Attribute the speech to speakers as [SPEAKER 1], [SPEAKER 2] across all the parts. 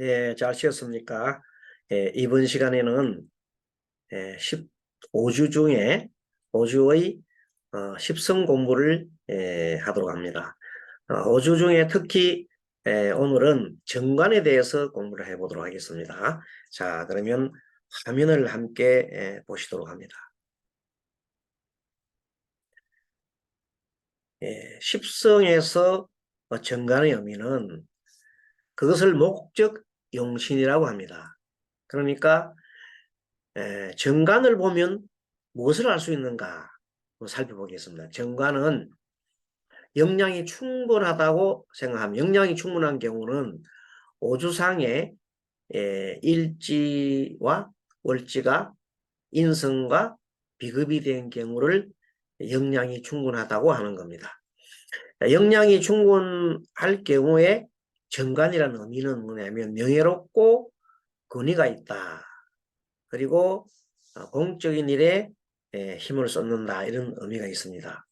[SPEAKER 1] 예, 잘 쉬었습니까? 예, 이번 시간에는 예, 15주 중에 5주의 어, 십성 공부를 예, 하도록 합니다. 어, 5주 중에 특히 예, 오늘은 정관에 대해서 공부를 해보도록 하겠습니다. 자, 그러면 화면을 함께 예, 보시도록 합니다. 예, 십성에서 어, 정관의 의미는 그것을 목적 용신이라고 합니다. 그러니까 에, 정관을 보면 무엇을 알 수 있는가 살펴보겠습니다. 정관은 역량이 충분하다고 생각하면 역량이 충분한 경우는 오주상의 에, 일지와 월지가 인성과 비급이 된 경우를 역량이 충분하다고 하는 겁니다. 역량이 충분할 경우에 정관이라는 의미는 뭐냐면 명예롭고 권위가 있다. 그리고 어, 공적인 일에 에, 힘을 쏟는다. 이런 의미가 있습니다.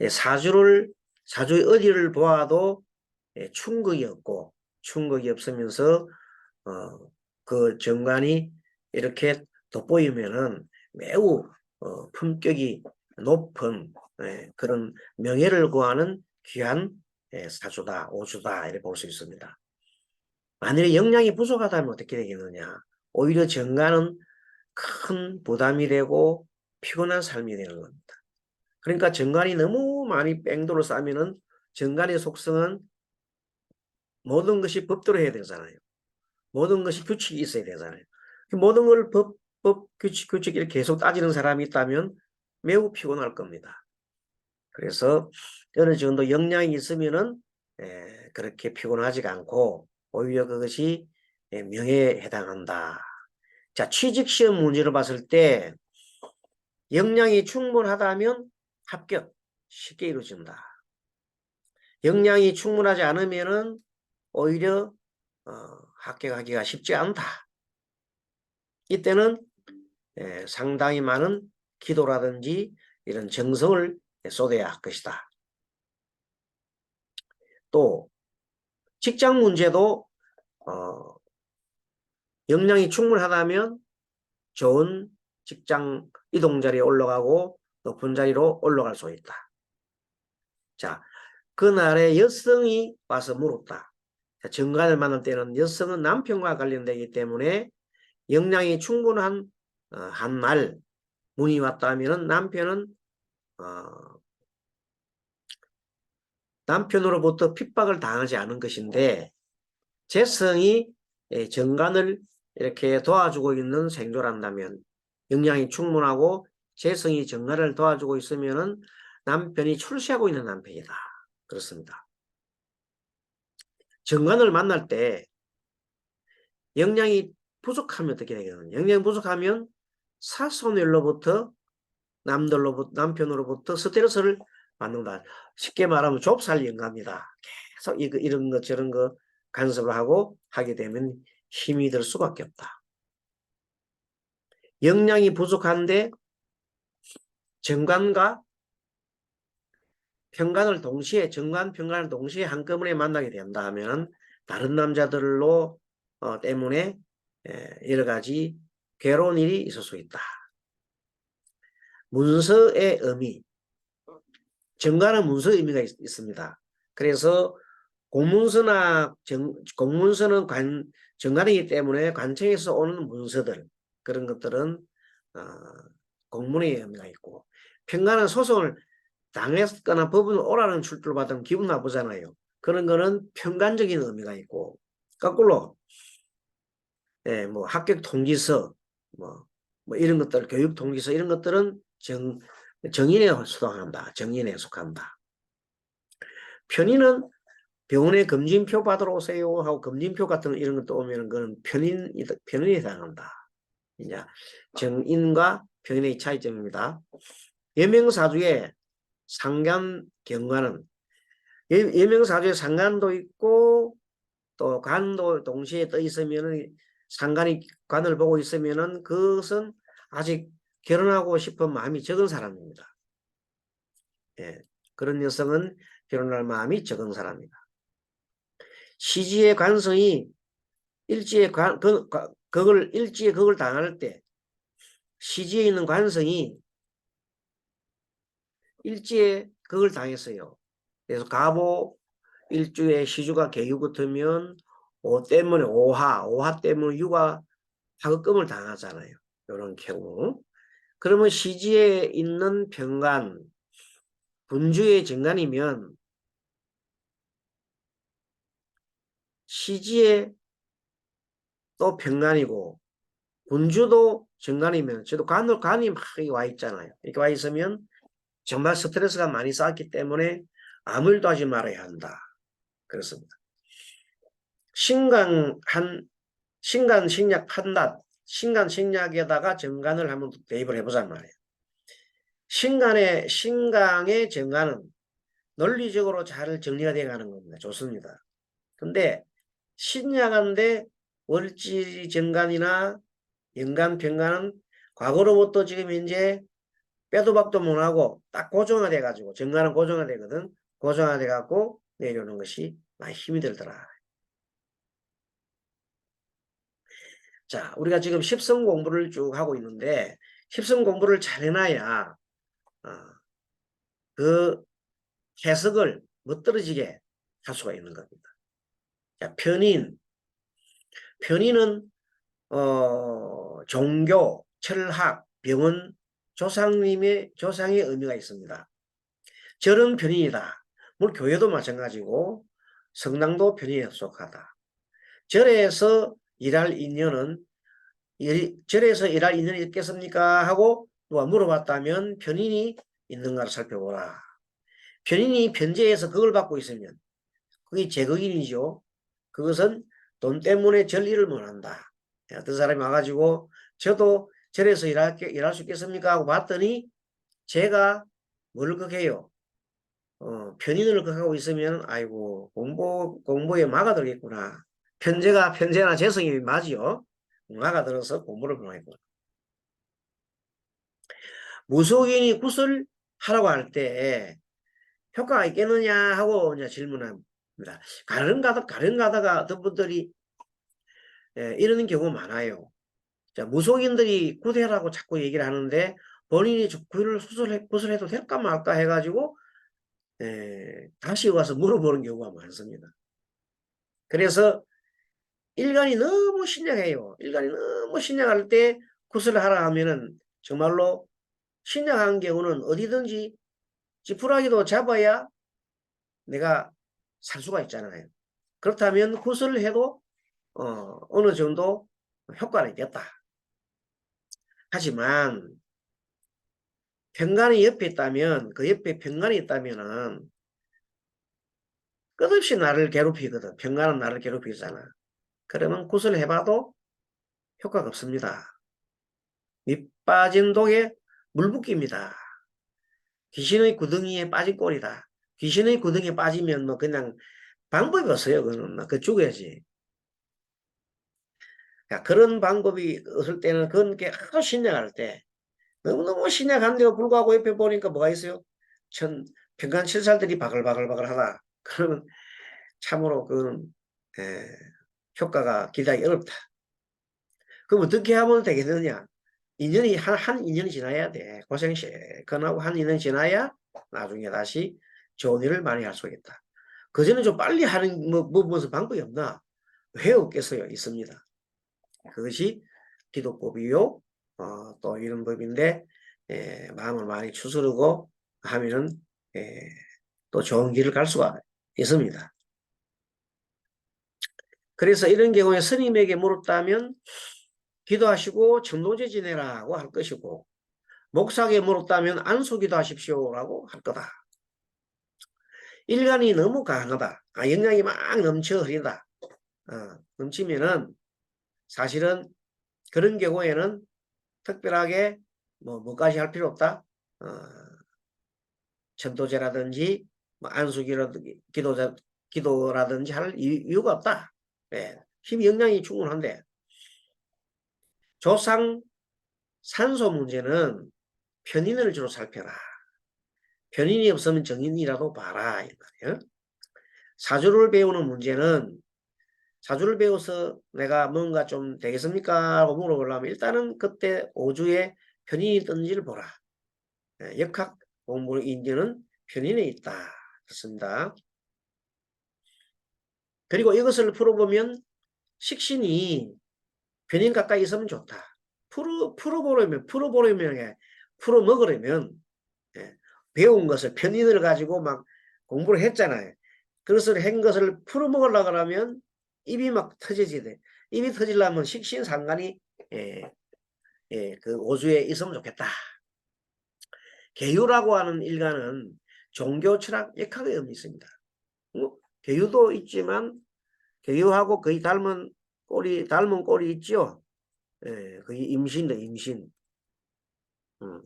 [SPEAKER 1] 예, 사주를 사주의 어디를 보아도 예, 충격이 없고 충격이 없으면서 어, 그 정관이 이렇게 돋보이면은 매우 어, 품격이 높은 예, 그런 명예를 구하는 귀한 예, 사주다, 오주다 이렇게 볼 수 있습니다. 만일에 역량이 부족하다면 어떻게 되겠느냐? 오히려 정관은 큰 부담이 되고 피곤한 삶이 되는 겁니다. 그러니까 정관이 너무 많이 뺑도로 쌓으면은 정관의 속성은 모든 것이 법대로 해야 되잖아요. 모든 것이 규칙이 있어야 되잖아요. 모든 걸 법, 법, 규칙, 규칙 이렇게 계속 따지는 사람이 있다면 매우 피곤할 겁니다. 그래서 어느 정도 역량이 있으면은 에, 그렇게 피곤하지가 않고 오히려 그것이 에, 명예에 해당한다. 자, 취직 시험 문제를 봤을 때 역량이 충분하다면 합격 쉽게 이루어진다. 역량이 충분하지 않으면은 오히려 어, 합격하기가 쉽지 않다. 이때는 에, 상당히 많은 기도라든지 이런 정성을 쏟아야 할 것이다. 또 직장 문제도 어, 역량이 충분하다면 좋은 직장 이동 자리에 올라가고 높은 자리로 올라갈 수 있다. 자, 그날에 여성이 와서 물었다. 자, 정관을 만날 때는 여성은 남편과 관련되기 때문에 역량이 충분한 어, 한날 문이 왔다면 남편은 어, 남편으로부터 핍박을 당하지 않은 것인데 재성이 예, 정관을 이렇게 도와주고 있는 생조란다면 역량이 충분하고 재성이 정관을 도와주고 있으면 은 남편이 출세하고 있는 남편이다. 그렇습니다. 정관을 만날 때 역량이 부족하면 어떻게 되겠느냐. 역량이 부족하면 사손일로부터 남들로부터 남편으로부터 스트레스를 받는다. 쉽게 말하면 좁쌀 영감이다. 계속 이거, 이런 거 저런 거 간섭을 하고 하게 되면 힘이 들 수밖에 없다. 역량이 부족한데 정관과 평관을 동시에 정관 평관을 동시에 한꺼번에 만나게 된다 하면 다른 남자들로 어, 때문에 에, 여러 가지 괴로운 일이 있을 수 있다. 문서의 의미 정관은 문서 의미가 있, 습니다 그래서 공문서나 정, 공문서는 관, 정관이기 때문에 관청에서 오는 문서들 그런 것들은 어, 공문의 의미가 있고 평관은 소송을 당했거나 법원을 오라는 출두를 받으면 기분 나쁘잖아요. 그런 거는 평관적인 의미가 있고 거꾸로 예, 뭐 합격 통지서 뭐, 뭐 이런 것들 교육 통지서 이런 것들은 정 정인에 속한다. 정인에 속한다. 편인은 병원에 검진표 받으러 오세요 하고 검진표 같은 이런 것도 오면 그건 편인 편인에 해당한다. 이제 정인과 편인의 차이점입니다. 예명사주에 상간 경관은 예, 예명사주에 상간도 있고 또 간도 동시에 떠 있으면은 상간이 관을 보고 있으면은 그것은 아직 결혼하고 싶은 마음이 적은 사람입니다. 예, 그런 여성은 결혼할 마음이 적은 사람이다. 시지의 관성이 일지의 관, 그, 그- 그걸, 일지의 그걸 당할 때 시지에 있는 관성이 일지에 그걸 당했어요. 그래서 가보 일주에 시주가 개유 같으면 오 때문에 오하, 오하 때문에 유가 하급금을 당하잖아요. 이런 경우. 그러면 시지에 있는 병간, 분주의 정간이면 시지에 또 병간이고 분주도 정간이면 저도 간을 간이 막 와 있잖아요. 이렇게 와 있으면 정말 스트레스가 많이 쌓였기 때문에 아무 일도 하지 말아야 한다. 그렇습니다. 신강한 신간 식약 한낱 신간 식약에다가 정간을 한번 대입을 해보자 말이에요. 신간의 신강의 정간은 논리적으로 잘 정리가 되어 가는 겁니다. 좋습니다. 근데 신약한데 월지 정간이나 연간 병간은 과거로부터 지금 현재 빼도 박도 못하고 딱 고정화돼 가지고 정간은 고정화되거든 고정화돼 갖고 내려오는 것이 많이 힘이 들더라 자 우리가 지금 십성 공부를 쭉 하고 있는데 십성 공부를 잘 해놔야 어, 그 해석을 못 떨어지게 할 수가 있는 겁니다 자 편인 편인은 어, 종교, 철학, 병원, 조상님의 조상의 의미가 있습니다. 절은 편인이다. 물론 교회도 마찬가지고 성당도 편인에 속하다. 절에서 일할 인연은 일- 절에서 일할 인연이 있겠습니까? 하고 누가 물어봤다면 편인이 있는가를 살펴보라. 편인이 편제에서 그걸 받고 있으면 그게 제거인이죠. 그것은 돈 때문에 절 일을 못한다. 어떤 사람이 와가지고 저도 절에서 일할, 게- 일할 수 있겠습니까? 하고 봤더니 제가 뭘 극해요? 어, 편인을 극하고 있으면 아이고 공부, 공부에 막아들겠구나. 편제가 편제나 재성이 맞이요. 막아들어서 공부를 못하겠구나. 무속인이 굿을 하라고 할 때 효과가 있겠느냐 하고 이제 질문합니다. 가른 가다, 가른 가다가 어떤 분들이 예, 이러는 경우 많아요. 자, 무속인들이 구대라고 자꾸 얘기를 하는데 본인이 저 구를 수술해, 구슬해도 될까 말까 해가지고 예, 다시 와서 물어보는 경우가 많습니다. 그래서 일간이 너무 신약해요. 일간이 너무 신약할 때 구슬을 하라 하면은 정말로 신약한 경우는 어디든지 지푸라기도 잡아야 내가 살 수가 있잖아요. 그렇다면 구슬을 해도 어, 어느 정도 효과는 있겠다. 하지만 병간이 옆에 있다면 그 옆에 병간이 있다면은 끝없이 나를 괴롭히거든. 병간은 나를 괴롭히잖아. 그러면 구슬 해봐도 효과가 없습니다. 밑 빠진 독에 물 붓기입니다. 귀신의 구덩이에 빠진 꼴이다. 귀신의 구덩이에 빠지면 뭐 그냥 방법이 없어요. 그거는 그 죽어야지. 야, 그런 방법이 없을 때는 그건 게 신약할 때 너무너무 신약한데도 불구하고 옆에 보니까 뭐가 있어요? 천 평간 칠살들이 바글바글바글 하다. 그러면 참으로 그건 에, 효과가 기대하기 어렵다. 그럼 어떻게 하면 되겠느냐? 인연이 한, 한 인연이 지나야 돼. 고생 시건하고 한 인연이 지나야 나중에 다시 좋은 일을 많이 할 수 있겠다. 그전에 좀 빨리 하는 뭐, 뭐 무슨 방법이 없나? 왜 없겠어요? 있습니다. 그것이 기도법이요. 어, 또 이런 법인데 에, 마음을 많이 추스르고 하면은 에, 또 좋은 길을 갈 수가 있습니다. 그래서 이런 경우에 스님에게 물었다면 기도하시고 청도제 지내라고 할 것이고 목사에게 물었다면 안수 기도 하십시오라고 할 거다. 일간이 너무 강하다. 아, 영향이 막 넘쳐 흐린다. 어, 넘치면은 사실은 그런 경우에는 특별하게 뭐 뭐까지 할 필요 없다. 어, 천도제라든지 뭐 안수기라든지 기도자, 기도라든지 할 이유- 이유가 없다. 예, 힘 영향이 충분한데 조상 산소 문제는 편인을 주로 살펴라. 편인이 없으면 정인이라도 봐라. 이 말이에요. 사주를 배우는 문제는 사주를 배워서 내가 뭔가 좀 되겠습니까? 하고 물어보려면 일단은 그때 오주에 편인이 뜬지를 보라. 예, 역학 공부 인지는 편인에 있다. 그렇습니다. 그리고 이것을 풀어보면 식신이 편인 가까이 있으면 좋다. 풀어, 풀어보려면, 풀어보려면, 풀어먹으려면, 예, 배운 것을 편인을 가지고 막 공부를 했잖아요. 그것을 한 것을 풀어먹으려고 하면 입이 막 터지지 돼. 입이 터지려면 식신 상관이 예, 예, 그 오주에 있으면 좋겠다. 계유라고 하는 일가는 종교 철학 역학의 의미 있습니다. 뭐, 계유도 있지만 계유하고 거의 닮은 꼴이 닮은 꼴이 있죠. 예, 거의 임신다 임신. 음.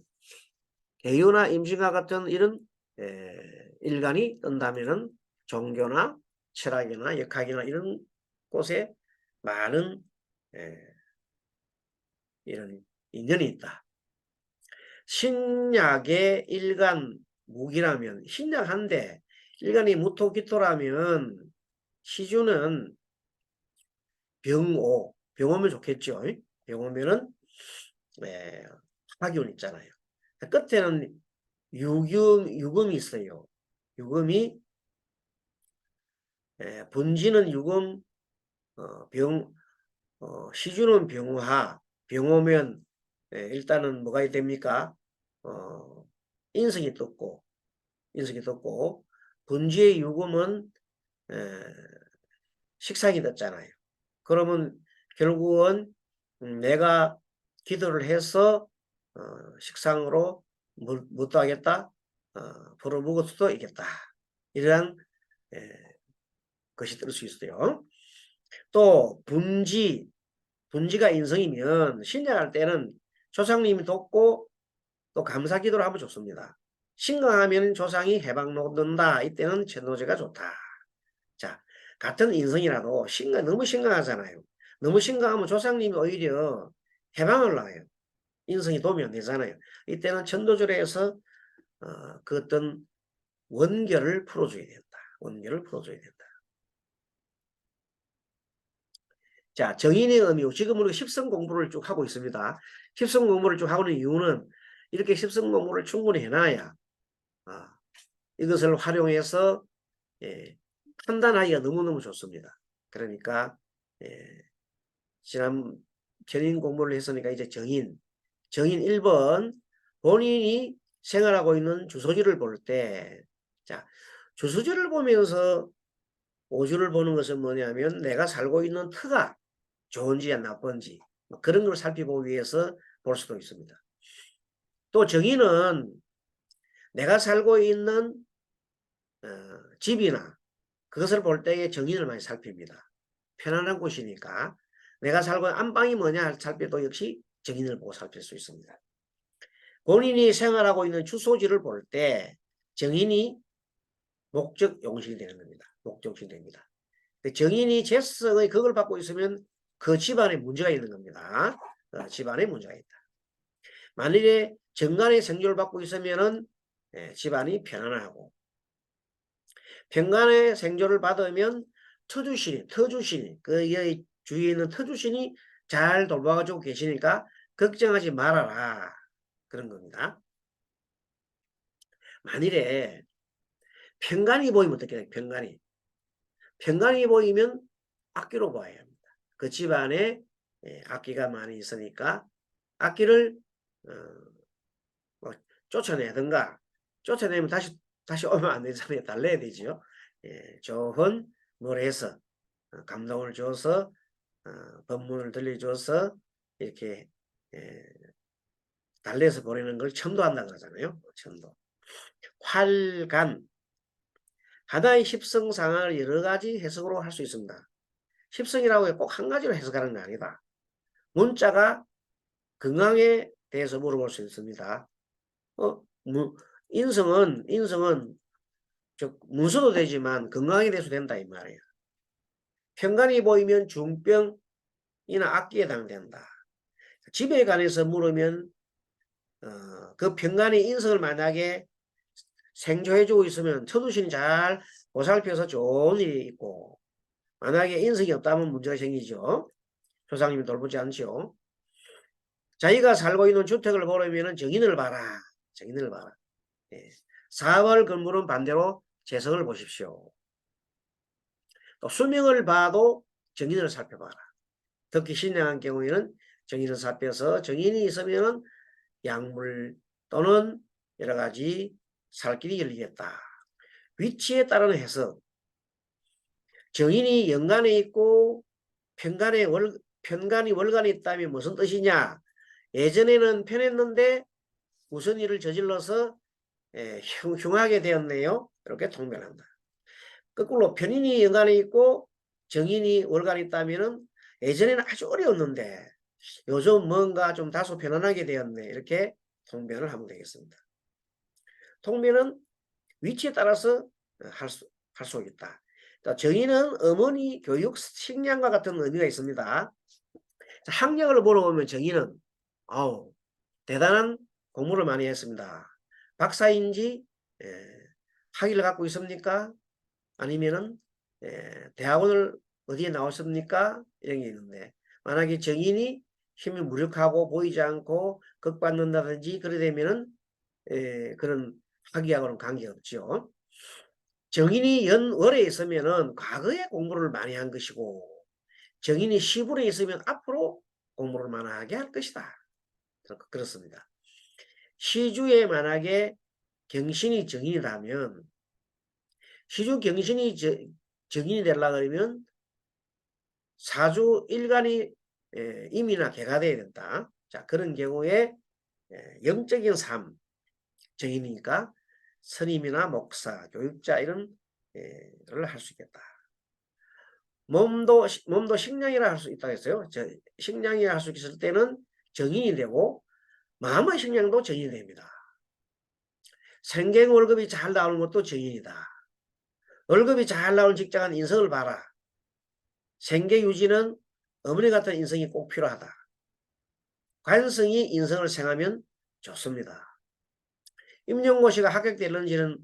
[SPEAKER 1] 계유나 임신과 같은 이런 예, 일간이 뜬다면은 종교나 철학이나 역학이나 이런 곳에 많은 예, 이런 인연이 있다. 신약의 일간 무기라면 신약한데 일간이 무토기토라면 시주는 병오 병오면 좋겠죠. 병오면은 예, 화기운 있잖아요. 끝에는 유금 유금이 있어요. 유금이 예, 분지는 유금 어, 병 어, 시주는 병화 병오면 예, 일단은 뭐가 됩니까? 어, 인성이 떴고 인성이 떴고 분지의 유금은 에, 식상이 됐잖아요. 그러면 결국은 음, 내가 기도를 해서 어, 식상으로 못 하겠다, 어, 벌어먹을 수도 있겠다. 이러한 에, 것이 뜰수 있어요. 또 분지, 분지가 인성이면 신약할 때는 조상님이 돕고 또 감사 기도를 하면 좋습니다. 신강하면 조상이 해방 놓는다. 이때는 천도제가 좋다. 자, 같은 인성이라도 신강 너무 신강하잖아요. 너무 신강하면 조상님이 오히려 해방을 놔요. 인성이 도움이 안 되잖아요. 이때는 천도절에서 어, 그 어떤 원결을 풀어줘야 된다. 원결을 풀어줘야 된다. 자, 정인의 의미, 지금 우리가 십성 공부를 쭉 하고 있습니다. 십성 공부를 쭉 하고 있는 이유는 이렇게 십성 공부를 충분히 해놔야 아, 이것을 활용해서 예, 판단하기가 너무너무 좋습니다. 그러니까 예, 지난 견인 공부를 했으니까 이제 정인, 정인 1번 본인이 생활하고 있는 주소지를 볼 때, 자, 주소지를 보면서 오주를 보는 것은 뭐냐면 내가 살고 있는 터가 좋은지 나쁜지 뭐 그런 걸 살펴보기 위해서 볼 수도 있습니다. 또 정의는 내가 살고 있는 어, 집이나 그것을 볼 때의 정의를 많이 살핍니다. 편안한 곳이니까 내가 살고 있는 안방이 뭐냐 살펴도 역시 정인을 보고 살필 수 있습니다. 본인이 생활하고 있는 주소지를 볼 때 정인이 목적 용실이 되는 겁니다. 목적 용실이 됩니다. 정인이 재성의 그걸 받고 있으면 그 집안에 문제가 있는 겁니다. 어, 집안에 문제가 있다. 만일에 정관의 생조를 받고 있으면은 예, 집안이 편안하고 평간의 생조를 받으면 터주신이 터주신이 그 주위에 있는 터주신이 잘 돌봐가지고 계시니까 걱정하지 말아라 그런 겁니다. 만일에 평간이 보이면 어떻게 돼요? 평간이 평간이 보이면 악기로 봐야 합니다. 그 집안에 예, 악기가 많이 있으니까 악기를 어, 뭐 쫓아내든가 쫓아내면 다시 다시 오면 안 되잖아요. 달래야 되죠. 예, 좋은 노래에서 어, 감동을 줘서 어, 법문을 들려줘서 이렇게 예, 달래서 보내는 걸 첨도한다 그러잖아요. 첨도. 활간 하나의 십성상을 여러 가지 해석으로 할 수 있습니다. 십성이라고 꼭 한 가지로 해석하는 게 아니다. 문자가 건강에 대해서 물어볼 수 있습니다. 어, 무, 인성은 인성은 즉 문서도 되지만 건강에 대해서 된다 이 말이에요. 평간이 보이면 중병이나 악기에 해당된다. 집에 관해서 물으면 어, 그 평간의 인성을 만약에 생조해주고 있으면 처두신이 잘 보살펴서 좋은 일이 있고 만약에 인성이 없다면 문제가 생기죠. 조상님이 돌보지 않죠. 자기가 살고 있는 주택을 보려면 정인을 봐라. 정인을 봐라. 예. 사업을 건물은 반대로 재성을 보십시오. 또 수명을 봐도 정인을 살펴봐라. 특히 신령한 경우에는 정인을 살펴서 정인이 있으면 약물 또는 여러 가지 살 길이 열리겠다. 위치에 따른 해석. 정인이 연간에 있고 편간에 월, 편간이 월간에 있다면 무슨 뜻이냐? 예전에는 편했는데 무슨 일을 저질러서 예, 흉, 흉하게 되었네요. 이렇게 통변한다. 거꾸로 편인이 연간에 있고 정인이 월간에 있다면은 예전에는 아주 어려웠는데 요즘 뭔가 좀 다소 편안하게 되었네. 이렇게 통변을 하면 되겠습니다. 통변은 위치에 따라서 할 수, 할 수 있다. 정의는 어머니 교육 식량과 같은 의미가 있습니다. 학력을 오면 정의는 아우 대단한 공부를 많이 했습니다. 박사인지 예, 학위를 갖고 있습니까? 아니면은 예, 대학원을 어디에 나왔습니까? 이런 게 있는데 만약에 정인이 힘이 무력하고 보이지 않고 극받는다든지 그래 되면은 예, 그런 학위하고는 관계없죠. 정인이 연월에 있으면은 과거에 공부를 많이 한 것이고 정인이 시불에 있으면 앞으로 공부를 많이 하게 할 것이다. 그렇습니다. 시주에 만약에 경신이 정인이라면 시주 경신이 저, 정인이 되려 그러면 사주 일간이 예, 임이나 개가 돼야 된다. 자 그런 경우에 예, 영적인 삶 정인이니까 스님이나 목사, 교육자 이런 를 할 수 있겠다. 몸도 몸도 식량이라 할 수 있다 했어요. 저 식량이라 할 수 있을 때는 정인이 되고 마음의 식량도 정인이 됩니다. 생계 월급이 잘 나오는 것도 정인이다. 월급이 잘 나오는 직장은 인성을 봐라. 생계 유지는 어머니 같은 인성이 꼭 필요하다. 관성이 인성을 생하면 좋습니다. 임용고 씨가 합격되는지는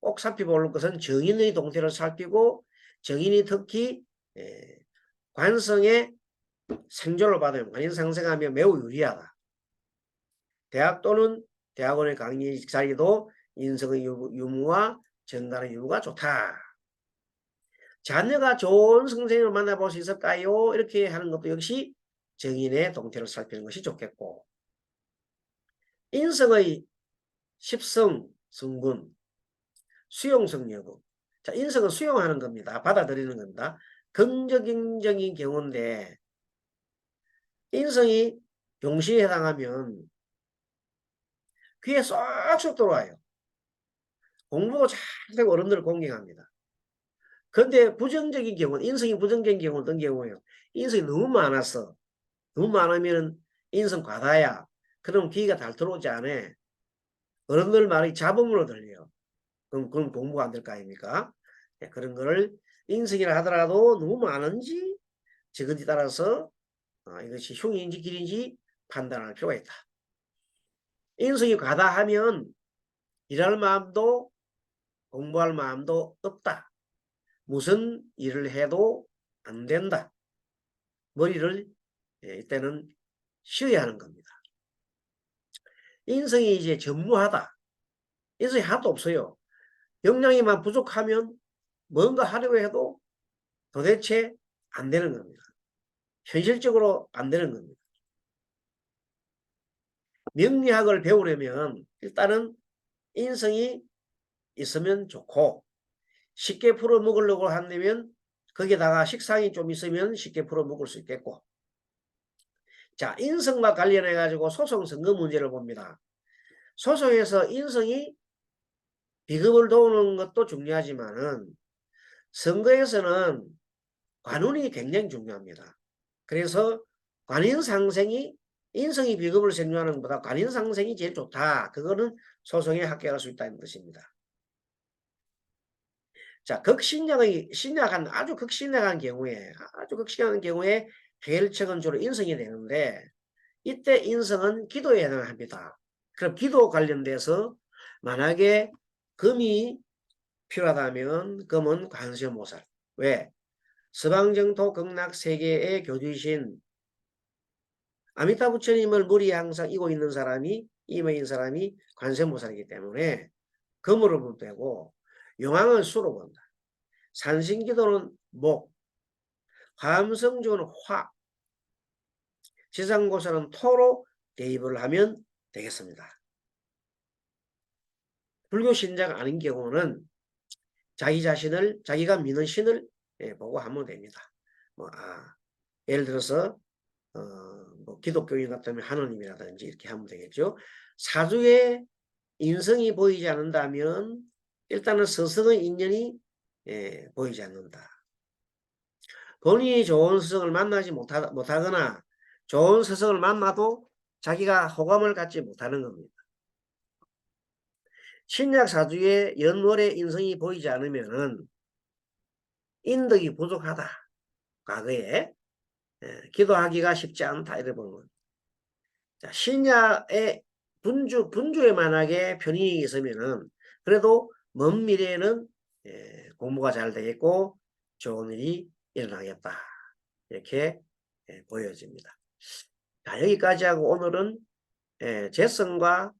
[SPEAKER 1] 꼭 살펴볼 것은 정인의 동태를 살피고 정인이 특히 관성의 생존을 받으면 관인 상생하며 매우 유리하다. 대학 또는 대학원의 강의 자리도 인성의 유무와 정관의 유무가 좋다. 자녀가 좋은 선생님을 만나볼 수 있을까요? 이렇게 하는 것도 역시 정인의 동태를 살피는 것이 좋겠고 인성의 십성, 성분, 수용성 여부. 자, 인성은 수용하는 겁니다. 받아들이는 겁니다. 긍정적인 경우인데 인성이 용시에 해당하면 귀에 쏙쏙 들어와요. 공부도 잘 되고 어른들을 공경합니다. 그런데 부정적인 경우는 인성이 부정적인 경우는 어떤 경우예요? 인성이 너무 많았어. 너무 많으면 인성 과다야. 그럼 귀가 잘 들어오지 않아. 어른들 말이 잡음으로 들려요. 그럼 그럼 공부가 안 될 거 아닙니까? 네, 그런 거를 인성이라 하더라도 너무 많은지 적은지 따라서 어, 이것이 흉인지 길인지 판단할 필요가 있다. 인성이 과다하면 일할 마음도 공부할 마음도 없다. 무슨 일을 해도 안 된다. 머리를 예, 이때는 쉬어야 하는 겁니다. 인성이 이제 전무하다. 인성이 하나도 없어요. 역량이만 부족하면 뭔가 하려고 해도 도대체 안 되는 겁니다. 현실적으로 안 되는 겁니다. 명리학을 배우려면 일단은 인성이 있으면 좋고 쉽게 풀어 먹으려고 한다면 거기에다가 식상이 좀 있으면 쉽게 풀어 먹을 수 있겠고 자, 인성과 관련해 가지고 소송 선거 문제를 봅니다. 소송에서 인성이 비급을 도우는 것도 중요하지만 은 선거에서는 관운이 굉장히 중요합니다. 그래서 관인 상생이 인성이 비급을 생존하는 것보다 관인 상생이 제일 좋다. 그거는 소송에 합격할 수 있다는 뜻입니다. 자, 극신약의 신약한 아주 극신약한 경우에 아주 극신약한 경우에 해일책은 주로 인성이 되는데 이때 인성은 기도에 해당합니다. 그럼 기도 관련돼서 만약에 금이 필요하다면 금은 관세모살. 왜? 서방정토 극락 세계의 교주이신 아미타 부처님을 머리에 항상 이고 있는 사람이 이메인 사람이 관세모살이기 때문에 금으로 보면 되고 용왕은 수로 본다. 산신기도는 목, 화엄성조는 화, 지상고사는 토로 대입을 하면 되겠습니다. 불교 신자가 아닌 경우는 자기 자신을 자기가 믿는 신을 예, 보고 하면 됩니다. 뭐 아, 예를 들어서 어, 뭐 기독교인 같으면 하느님이라든지 이렇게 하면 되겠죠. 사주에 인성이 보이지 않는다면 일단은 서성의 인연이 예, 보이지 않는다. 본인이 좋은 스승을 만나지 못하, 못하거나 좋은 스승을 만나도 자기가 호감을 갖지 못하는 겁니다. 신약 사주에 연월의 인성이 보이지 않으면은 인덕이 부족하다. 과거에 예, 기도하기가 쉽지 않다 겁니다. 자, 신약의 분주 분주에 만약에 편인이 있으면은 그래도 먼 미래에는 예, 공부가 잘 되겠고 좋은 일이 일어나겠다 이렇게 예, 보여집니다. 자 여기까지 하고 오늘은 예, 재성과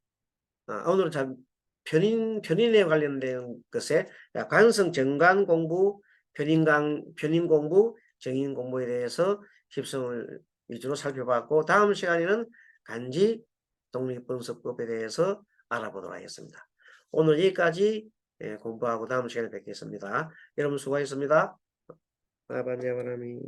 [SPEAKER 1] 아, 오늘은 참 편인 편인에 관련된 것에 자, 관성 정관 공부 편인강 편인 공부 정인 공부에 대해서 십성을 위주로 살펴봤고 다음 시간에는 간지 독립분석법에 대해서 알아보도록 하겠습니다. 오늘 여기까지 예, 공부하고 다음 시간에 뵙겠습니다. 여러분 수고하셨습니다. 아반야바라미